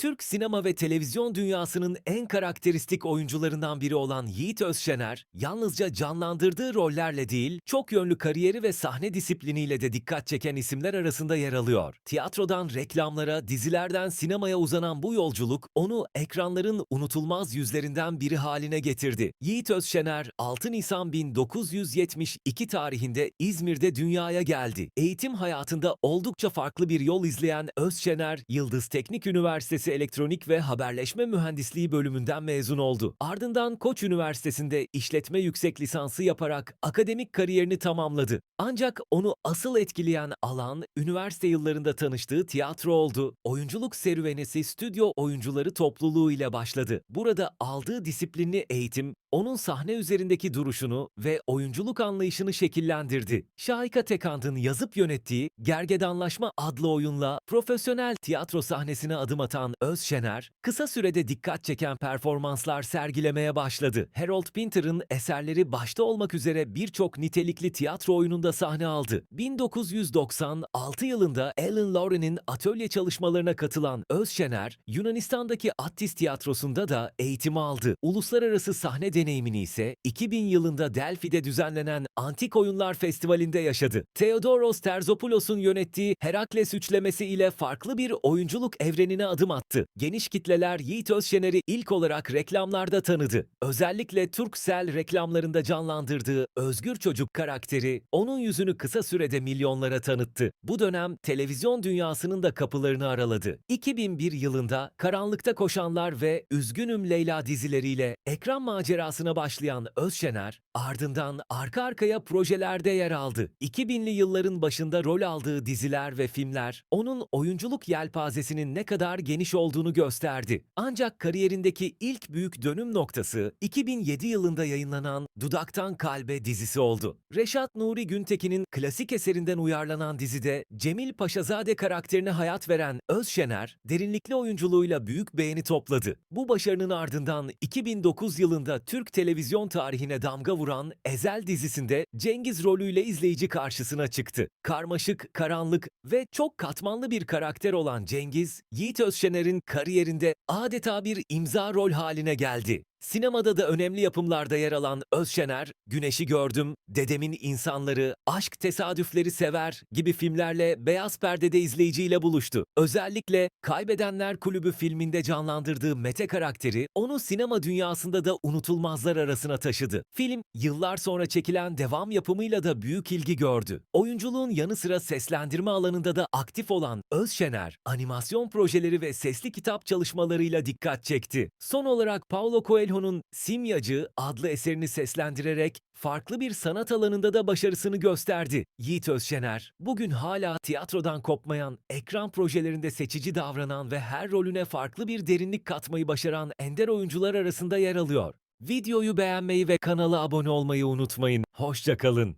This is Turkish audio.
Türk sinema ve televizyon dünyasının en karakteristik oyuncularından biri olan Yiğit Özşener, yalnızca canlandırdığı rollerle değil, çok yönlü kariyeri ve sahne disipliniyle de dikkat çeken isimler arasında yer alıyor. Tiyatrodan reklamlara, dizilerden sinemaya uzanan bu yolculuk, onu ekranların unutulmaz yüzlerinden biri haline getirdi. Yiğit Özşener, 6 Nisan 1972 tarihinde İzmir'de dünyaya geldi. Eğitim hayatında oldukça farklı bir yol izleyen Özşener, Yıldız Teknik Üniversitesi Elektronik ve Haberleşme Mühendisliği bölümünden mezun oldu. Ardından Koç Üniversitesi'nde işletme yüksek lisansı yaparak akademik kariyerini tamamladı. Ancak onu asıl etkileyen alan, üniversite yıllarında tanıştığı tiyatro oldu. Oyunculuk serüvenesi stüdyo oyuncuları topluluğu ile başladı. Burada aldığı disiplinli eğitim, onun sahne üzerindeki duruşunu ve oyunculuk anlayışını şekillendirdi. Şahika Tekand'ın yazıp yönettiği Gergedanlaşma adlı oyunla profesyonel tiyatro sahnesine adım atan Özşener, kısa sürede dikkat çeken performanslar sergilemeye başladı. Harold Pinter'ın eserleri başta olmak üzere birçok nitelikli tiyatro oyununda sahne aldı. 1996 yılında Alan Lauren'in atölye çalışmalarına katılan Özşener, Yunanistan'daki Attis Tiyatrosu'nda da eğitim aldı. Uluslararası sahne deneyimini ise 2000 yılında Delphi'de düzenlenen Antik Oyunlar Festivali'nde yaşadı. Theodoros Terzopoulos'un yönettiği Herakles üçlemesi ile farklı bir oyunculuk evrenine adım attı. Geniş kitleler Yiğit Özşener'i ilk olarak reklamlarda tanıdı. Özellikle Turkcell reklamlarında canlandırdığı Özgür Çocuk karakteri onun yüzünü kısa sürede milyonlara tanıttı. Bu dönem televizyon dünyasının da kapılarını araladı. 2001 yılında Karanlıkta Koşanlar ve Üzgünüm Leyla dizileriyle ekran macerasına başlayan Özşener, ardından arka arkaya projelerde yer aldı. 2000'li yılların başında rol aldığı diziler ve filmler onun oyunculuk yelpazesinin ne kadar geniş olduğunu gösterdi. Ancak kariyerindeki ilk büyük dönüm noktası 2007 yılında yayınlanan Dudaktan Kalbe dizisi oldu. Reşat Nuri Güntekin'in klasik eserinden uyarlanan dizide Cemil Paşazade karakterine hayat veren Özşener, derinlikli oyunculuğuyla büyük beğeni topladı. Bu başarının ardından 2009 yılında Türk televizyon tarihine damga vuran Ezel dizisinde Cengiz rolüyle izleyici karşısına çıktı. Karmaşık, karanlık ve çok katmanlı bir karakter olan Cengiz, Yiğit Özşener'in kariyerinde adeta bir imza rol haline geldi. Sinemada da önemli yapımlarda yer alan Özşener, Güneşi Gördüm, Dedemin İnsanları, Aşk Tesadüfleri Sever gibi filmlerle beyaz perdede izleyiciyle buluştu. Özellikle Kaybedenler Kulübü filminde canlandırdığı Mete karakteri onu sinema dünyasında da unutulmazlar arasına taşıdı. Film, yıllar sonra çekilen devam yapımıyla da büyük ilgi gördü. Oyunculuğun yanı sıra seslendirme alanında da aktif olan Özşener, animasyon projeleri ve sesli kitap çalışmalarıyla dikkat çekti. Son olarak Paulo Coelho'nun Simyacı adlı eserini seslendirerek farklı bir sanat alanında da başarısını gösterdi. Yiğit Özşener, bugün hala tiyatrodan kopmayan, ekran projelerinde seçici davranan ve her rolüne farklı bir derinlik katmayı başaran ender oyuncular arasında yer alıyor. Videoyu beğenmeyi ve kanala abone olmayı unutmayın. Hoşçakalın.